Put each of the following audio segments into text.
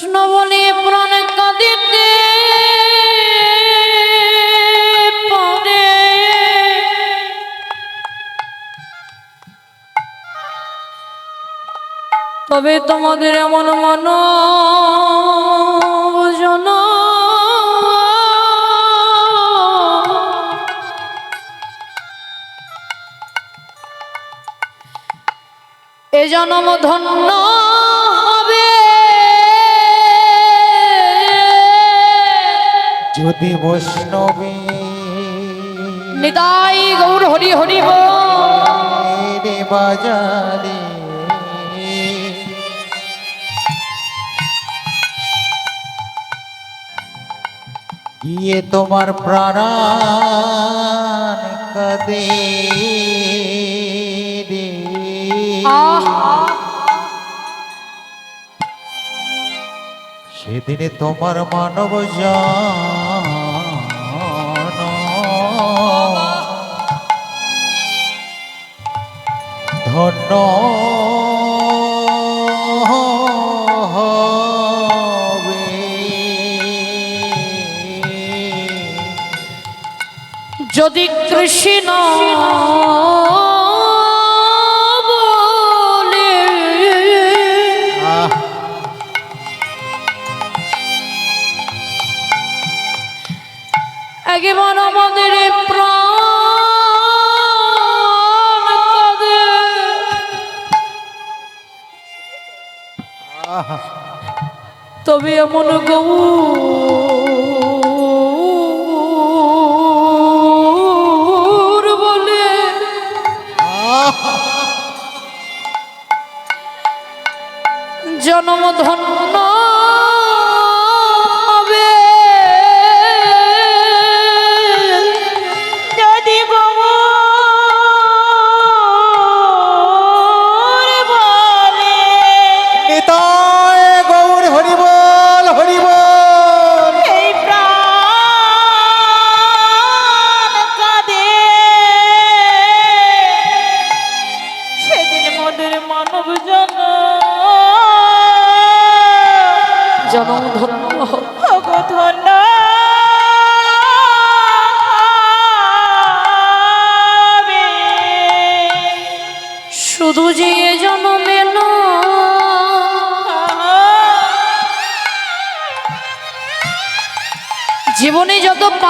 কৃষ্ণ বলে প্রাণ কাঁদিতে তবে তোমাদের এমন মন এ জনম ধন্য যদি বৈষ্ণবী। নিতাই গৌর হরি হরি। রে বাজারে গিয়ে তোমার প্রাণ কদে সেদিনে তোমার মানব জন ধন্য। যদি কৃষ্ণ তবে এমন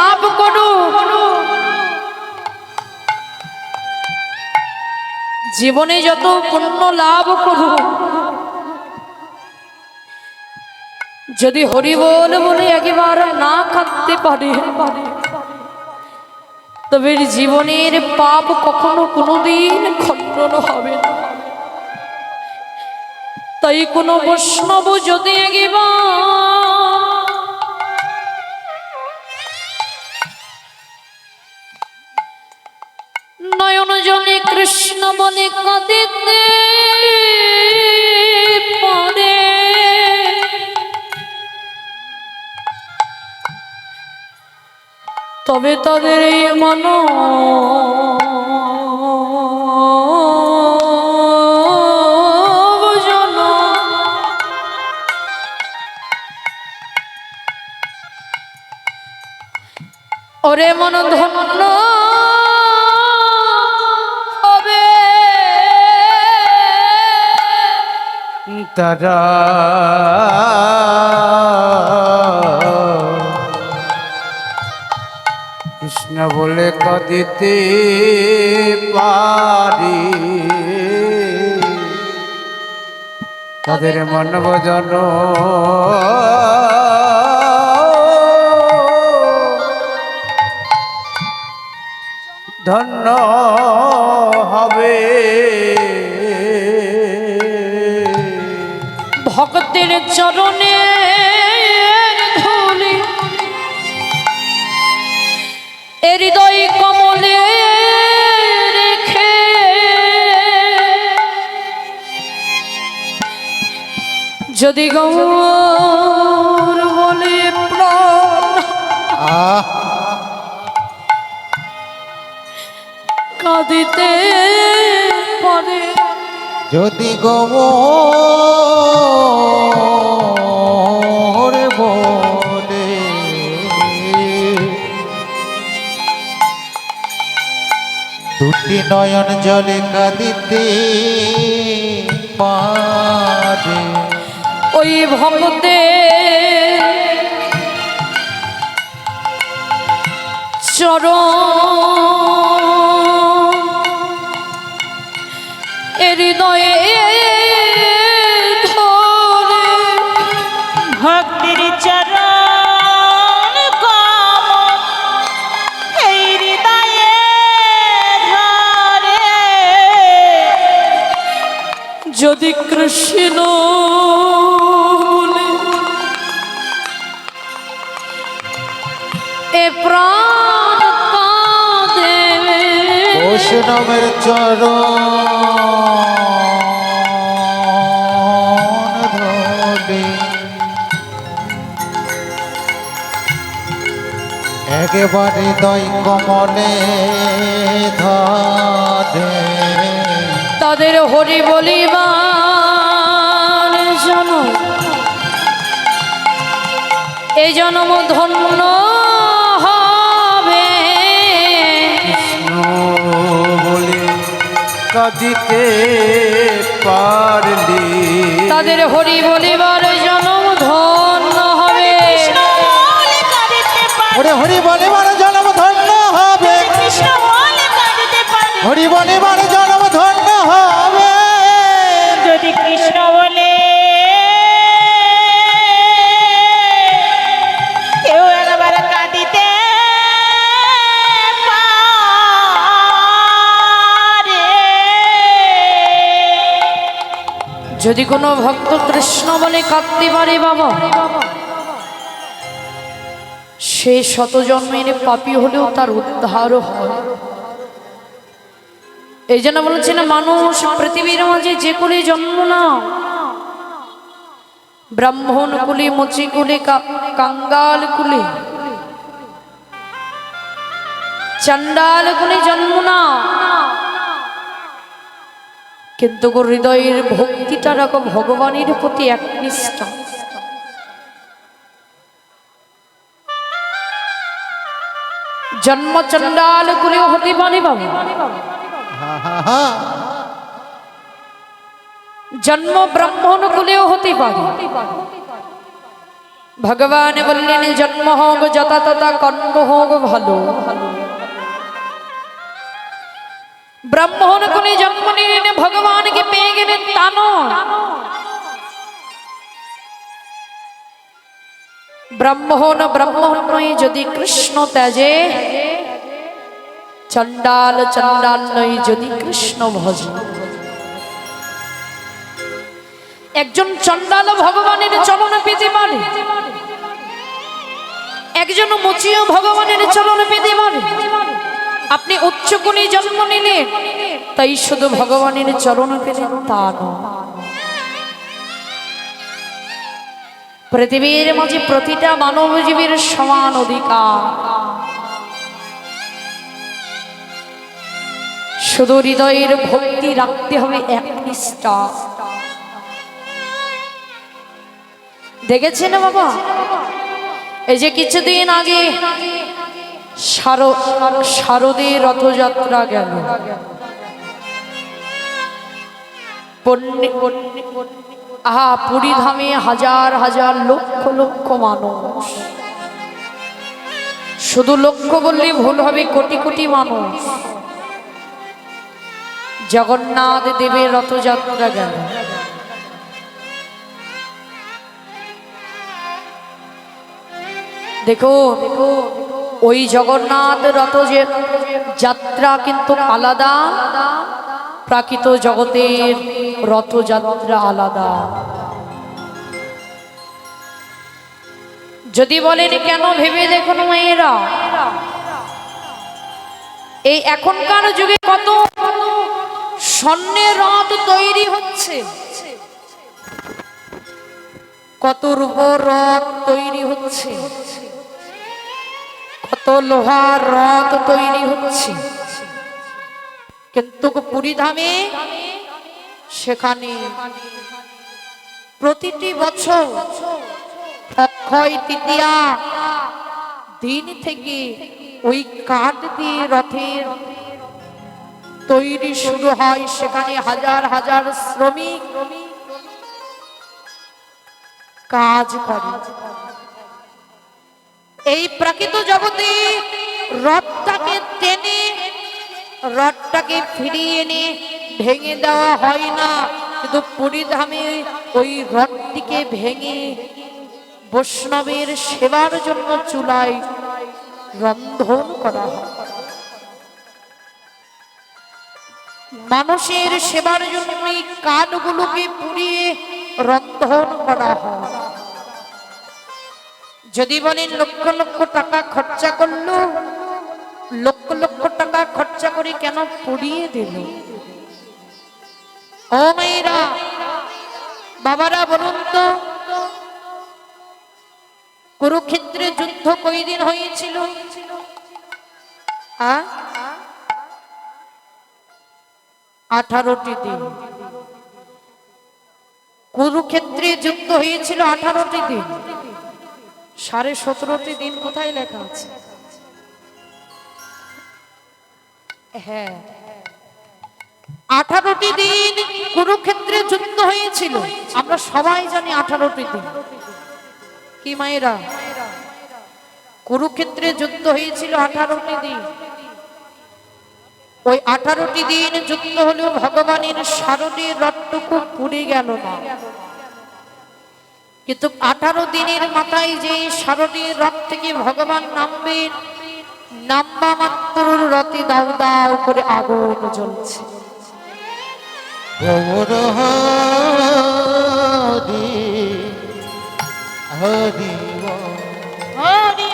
পাপ করো। জীবনে যত পুণ্য লাভ করো, যদি হরি বল একবার না কাঁদতে পারে, তবে জীবনের পাপ কখনো কোনোদিন খণ্ডন হবে না। তাই কোনো বৈষ্ণব যদি একবার নয়ন জলে কৃষ্ণ বলে কাঁদিতে পারে। তবে তাদের এই মন ওরে মন ধন্য তারা। কৃষ্ণ বলে কদিতে পারি। তাদের মন ভজন ধন্য। ভক্তের চরণে ধুলি হৃদয় কমলে রেখে যদি গৌর বলে প্রাণ কাঁদিতে পারে যদি গো বলে। দুটি নয়ন জলে কাঁদিতে পারে। ওই ভক্তে চরণ যদি কৃষ্ণ বলে। এ প্রাণ বৈষ্ণবের চরণ ধরে। একেবারে দই কমলে ধরে। তাদের হরি বলিবার এই জন্ম ধন্য হবে। বলে কাঁদিতে পারলি। তাদের হরি বলিবার জন্ম ধন্য হবে। কৃষ্ণ বলে কাঁদিতে ওরে হরি বলে মানে জন্ম ধন্য হবে। হরি বলে মানে জন্ম ধন্য হবে। যদি কৃষ্ণ যদি কোনো ভক্ত কৃষ্ণ বলে কাঁদতে পারে বাবা, সে শত জন্মের পাপি হলেও তার উদ্ধারও হয়। এই জন্য বলেছে না মানুষ পৃথিবীর মাঝে যে কুলে জন্ম না ব্রাহ্মণ কুলে, মুচি কুলে কাঙ্গাল কুলে, চণ্ডাল কুলে জন্ম না কিন্তু হৃদয়ের ভক্তিটা রাখো ভগবানের প্রতি একনিষ্ঠ। জন্ম চণ্ডাল কুলেও হতে পারে বাবা। জন্ম ব্রাহ্মণ কুলেও হতে পারে। ভগবান বললেন, জন্ম হোক যথা তথা কর্ম হোক ভালো ভালো। ব্রাহ্মণ কুলে জন্ম নিলেন, ভগবানকে পেয়ে গেলেন তা নয়। ব্রাহ্মণ ব্রাহ্মণ নয় যদি কৃষ্ণ ত্যাজে, চণ্ডাল চণ্ডাল নয় যদি কৃষ্ণ ভজ। একজন চণ্ডাল ভগবানের চরণ পেতে পারে। একজন মুচিও ভগবানের চরণ পেতে পারে। আপনি উচ্চগুণী জন্ম নিলেন, তাই শুধু ভগবানের চরণ পেলেন তা পৃথিবীর মাঝে প্রতিটা মানবজীবীর সমান অধিকার। শুধু হৃদয়ের ভক্তি রাখতে হবে এক নিষ্ঠা। দেখেছেন বাবা? এই যে কিছুদিন আগে শারো- শারদীয় রথযাত্রা গেল। আহা পুরী ধামে হাজার হাজার লক্ষ লক্ষ মানুষ। শুধু লক্ষ্য বললে ভুল হবে, কোটি কোটি মানুষ। জগন্নাথ দেবের রথযাত্রা গেল। দেখো দেখো ওই জগন্নাথ রথ যে যাত্রা কিন্তু আলাদা, প্রাকৃত জগতের রথযাত্রা আলাদা। যদি বলেন, কেন ভেবে দেখুন মেয়েরা? এই এখনকার যুগে কত স্বর্ণের রথ তৈরি হচ্ছে। কত রূপর রথ তৈরি হচ্ছে। কত লোহার রথ তৈরি হচ্ছে। কিন্তু পুরী ধামে সেখানে প্রতিটি বছর তৃতীয়া দিন থেকে ওই কাঠ দিয়ে রথের তৈরি শুরু হয়। সেখানে হাজার হাজার শ্রমিক কাজ করে। এই প্রাকৃত জগতে রথটাকে টেনে, রথটাকে ফিরিয়ে এনে ভেঙে দেওয়া হয় না। কিন্তু পুরীধামে ওই রথটিকে ভেঙে বৈষ্ণবের সেবার জন্য চুলায় রন্ধন করা হয়। মানুষের সেবার জন্য এই পুড়িয়ে রন্ধন করা হয়। যদি বলেন লক্ষ লক্ষ টাকা খরচা করল, লক্ষ লক্ষ টাকা খরচা করে কেন পুড়িয়ে দিল? ও মেয়েরা, বাবারা বলুন তো, কুরুক্ষেত্রে যুদ্ধ কয়দিন হয়েছিল? আঠারোটি দিন। কুরুক্ষেত্রে যুদ্ধ হয়েছিল আঠারোটি দিন। সাড়ে সতেরোটি দিন কোথায় লেখা আছে? হ্যাঁ। আঠারোটি দিন কুরুক্ষেত্রে যুদ্ধ হয়েছিল। আমরা সবাই জানি আঠারোটি দিন। কি মায়েরা? কুরুক্ষেত্রে যুদ্ধ হয়েছিল আঠারোটি দিন। ওই আঠারোটি দিন যুদ্ধ হলেও ভগবানের শারদীর রথটুকু পুড়ে গেল না। কিন্তু আঠারো দিনের মাথায় যে শারদীর রথ থেকে ভগবান নামবেন নাম্বা মাত্র রথে দাউ দাউ করে আগুন জ্বলছে। হরি হরি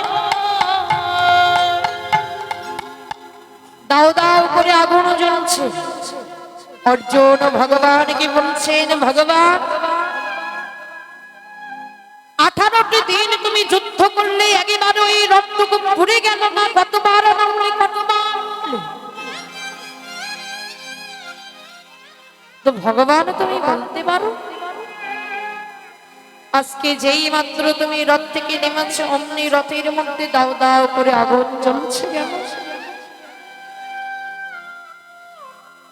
দাউ দাউ করে আগুন জ্বলছে। অর্জুন ভগবানকে বলছেন ভগবান আঠারোটি দিন তুমি যুদ্ধ করলে একেবারে ওই রক্তকে পুড়ে গেল না কতবার তো ভগবান তুমি বলতে পারো? আজকে যেই মাত্র তুমি রথ থেকে নেমেছ, অমনি রথের মধ্যে দাও দাও করে আগুন জ্বলছে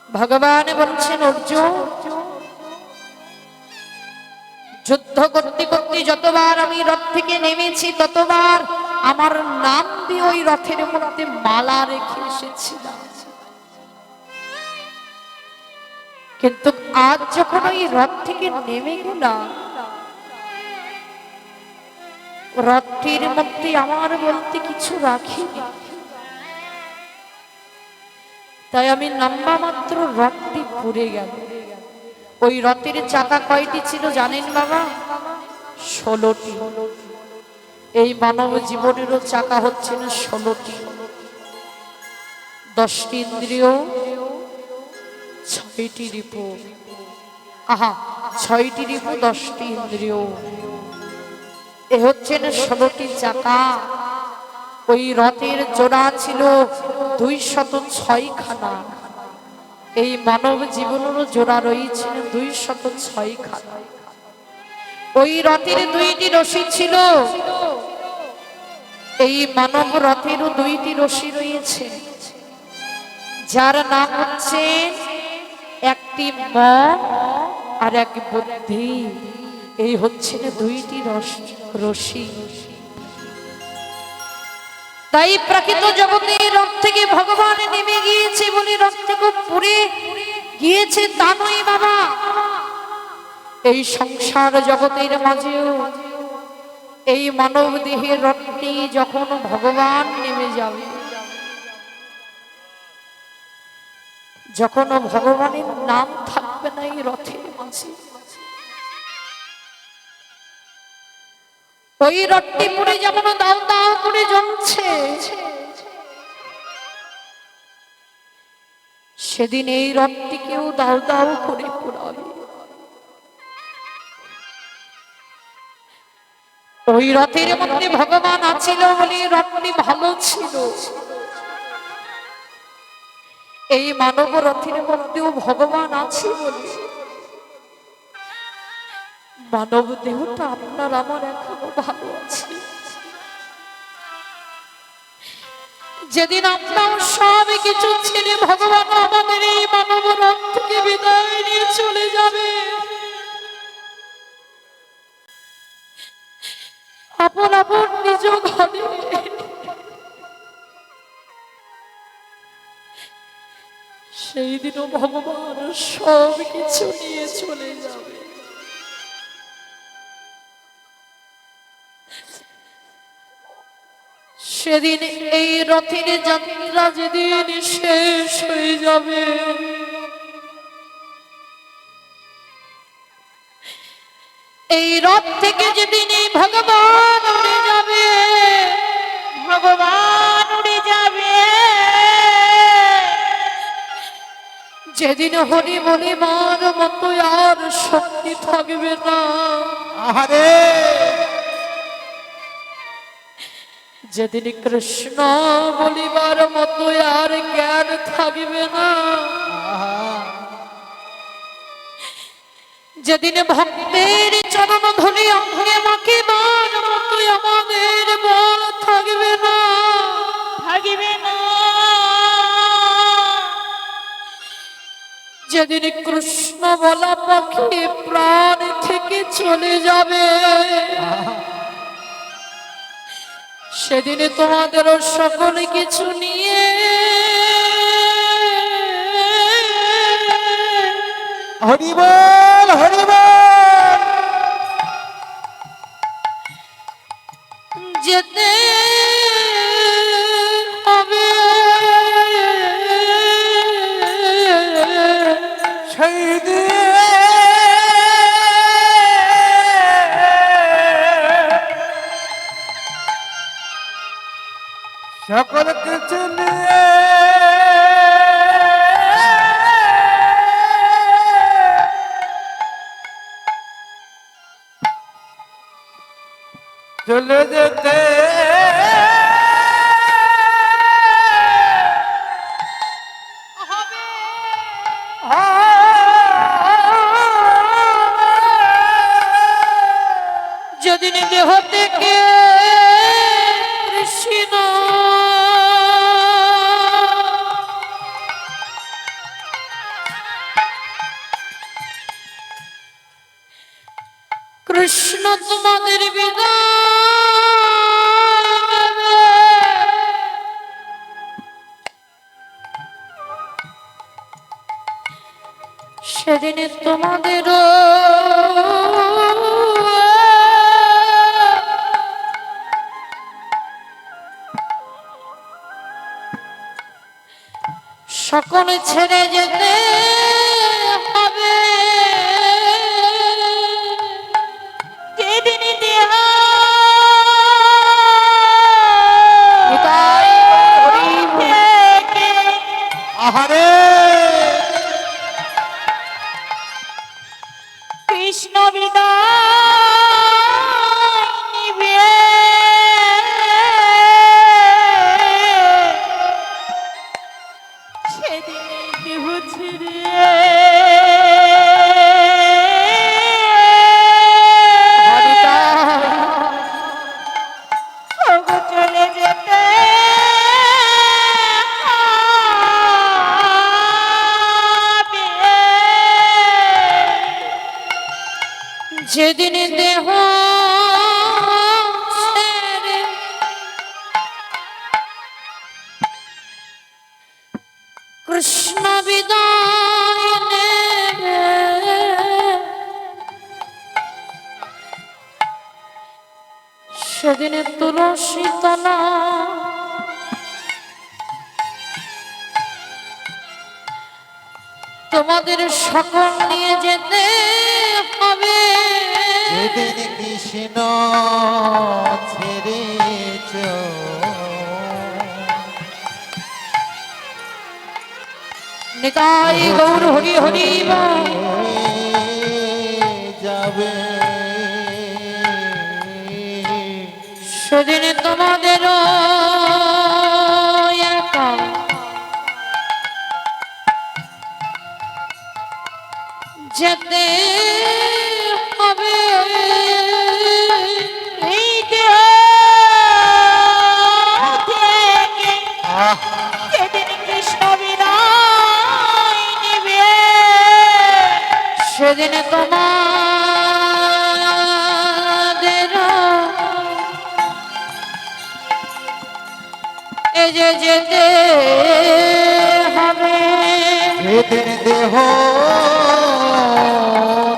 ভগবান বলছেন, অর্জুন যুদ্ধ করতে করতে যতবার আমি রথ থেকে নেমেছি, ততবার আমার নাম দিয়ে ওই রথের মধ্যে মালা রেখে এসেছিলাম। কিন্তু আজ যখন ওই রথ থেকে নেমে গেলাম রথটির মধ্যে আমার বলতে কিছু রাখিনি। তাই আমি নাম্বা মাত্র রথটি পুড়ে গেল ওই রথের চাকা কয়টি ছিল জানেন বাবা? ষোলোটি। এই মানব জীবনেরও চাকা হচ্ছে না ষোলোটি। দশটি ইন্দ্রিয়, ছয়টি রিপু। আহা, ছয়টি রিপু, দশটি ইন্দ্রিয়। এ হচ্ছে না ষোলোটি চাকা। ওই রথের জোড়া ছিল দুই শত ছয় খানা এই মানব জীবনেরও জোড়া রয়েছে দুই শত ছয় খানা ওই রথের দুইটি রশি ছিল। এই মানব রথেরও দুইটি রশি রয়েছে। যার নাম হচ্ছে একটি মন আর এক বুদ্ধি। এই হচ্ছে দুইটি রশি। তাই প্রাকৃত জগতে রথ থেকে ভগবান নেমে গিয়েছে বলে রথ থেকে পুড়ে গিয়েছে তা নয় বাবা। এই সংসার জগতের মাঝেও, এই মানব দেহের রথটি যখন ভগবান নেমে যাবে, যখন ভগবানের নাম থাকবে না এই রথের মাঝে ওই রথটি পুড়ে যেমন দাও দাও করে জমছে। সেদিন এই রথটিকেও দাও দাও করে পোড়াবে। ওই রথের মধ্যে ভগবান আছিল বলে রথটি ভালো ছিল। এই মানব রথের মধ্যেও ভগবান আছে বলে। মানব দেহটা আপনার আমার এখনও ভালো আছে। যেদিন আপনার সব কিছু ছেড়ে ভগবান আমাদের এই মানব রথ থেকে বিদায় নিয়ে চলে যাবে। আপন আপন নিজ ঘরে। সেই দিনও ভগবান সব কিছু নিয়ে চলে যাবে। সেদিন এই রথের যাত্রা যেদিন শেষ হয়ে যাবে। এই রথ থেকে যেদিন এই ভগবান উড়ে যাবে, ভগবান উড়ে যাবে। যেদিন হরি বলি মার মতো আর শক্তি থাকবে না। আহারে! যেদিন কৃষ্ণ বলিবার মতো আর জ্ঞান থাকবে না। যেদিন ভক্তের চরণ ধরে অঙ্গে মাকে বার মতো আমাদের বল থাকবে না। থাকিবে না। যেদিন কৃষ্ণ বলা পাখি প্রাণ থেকে চলে যাবে। সেদিন তোমাদের সকল কিছু নিয়ে হরি বল যেতে যেদিন দেহ থেকে কৃষ্ণ কৃষ্ণ তোমাদের বিদায় সেদিন তোমাদের সকলে ছেড়ে যেতে দেহ কৃষ্ণ বিদায় তুলসী তলা তোমাদের সকল নিয়ে যেতে যেদিন কৃষ্ণ ছেড়েছ নিতাই গৌর হরি হরি বল।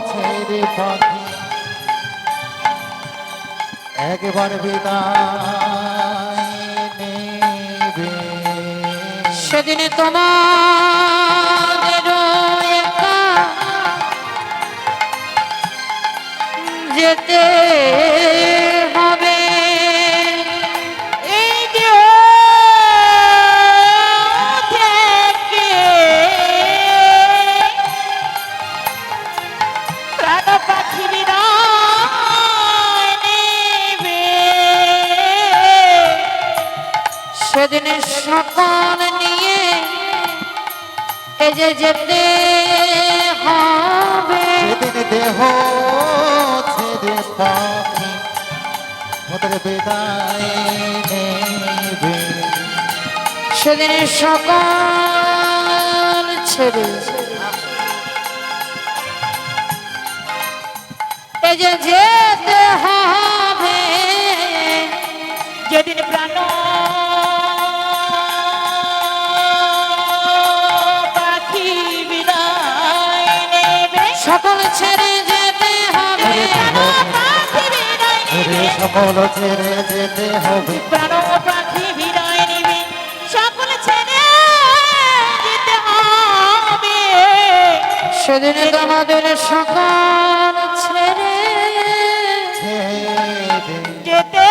ছেড়ে পাখি একবার বিদায় নেবে সেদিন তোমাদের একা যেতে সকাল নিয়ে এই যে যেতে হবে। দেহ ছেড়ে পাখি ওদের বিদায় নেবে। সেদিন সকাল ছেড়ে এই যে যেতে হবে। যেদিন প্রাণ সকল ছেড়ে যেতে হবে সেদিন তোমাদের সকাল ছেড়ে যেতে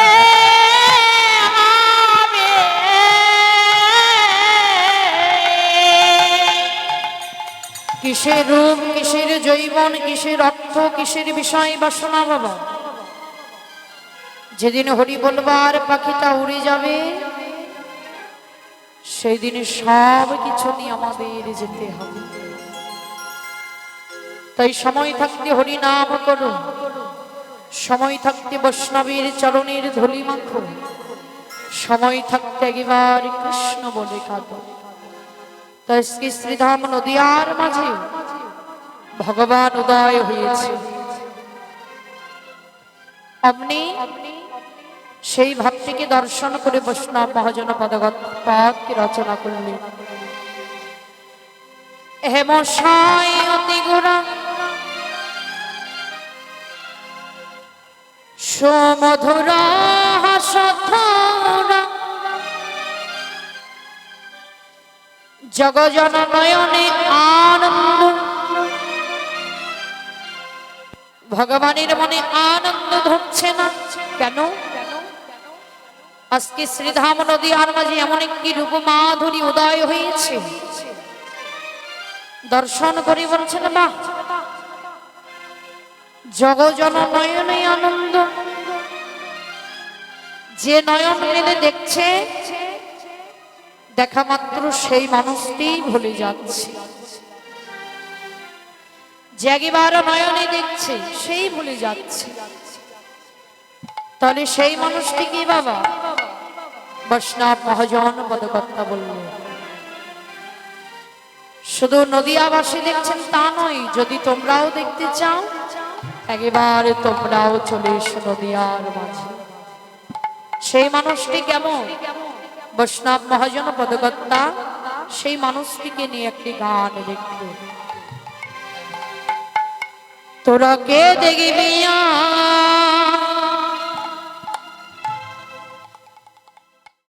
কিসের রূপ, কিসের জৈবন, কিসের অর্থ, কিসের বিষয় বাসনা বাবা যেদিন হরি বলবার পাখিটা উড়ে যাবে সেই দিনে সব কিছু নিয়ে আমাদের যেতে হবে। তাই সময় থাকতে হরি নাম করো, সময় থাকতে বৈষ্ণবীর চরণের ধুলি মাখো, সময় থাকতে একবার কৃষ্ণ বলে কাঁদো। তাই শ্রী শ্রীধাম নদিয়ার মাঝে ভগবান উদয় হয়েছে। আপনি সেই ভাবটিকে দর্শন করে বৈষ্ণব মহাজন পদগত পদকে রচনা করলেন? সমধুরা জগজন নয়নে আনন্দ। ভগবানের মনে আনন্দ ধরছে না। কেন? আজকে শ্রীধাম নদী আর মাঝে এমন একটি রূপ মাধুরী উদয় হয়েছে। দর্শন করে বলছেন, বাহ! জগজন নয়নে আনন্দ। যে নয়ন মেলে দেখছে, দেখা মাত্র সেই মানুষটি ভুলে যাচ্ছে। একবার নয়নে দেখছে, সেই ভুলে যাচ্ছে। তাহলে সেই মানুষটি কি বাবা? বৈষ্ণব মহাজন পদকর্তা বললেন, শুধু নদিয়াবাসী দেখছেন তা নয়, যদি তোমরাও দেখতে চাও, একেবারে তোমরাও চলে এসো নদিয়ার মাঝে। সেই মানুষটি কেমন? বৈষ্ণব মহাজন পদকর্তা, সেই মানুষটিকে নিয়ে একটি গান লিখল তোরা কে দেখবি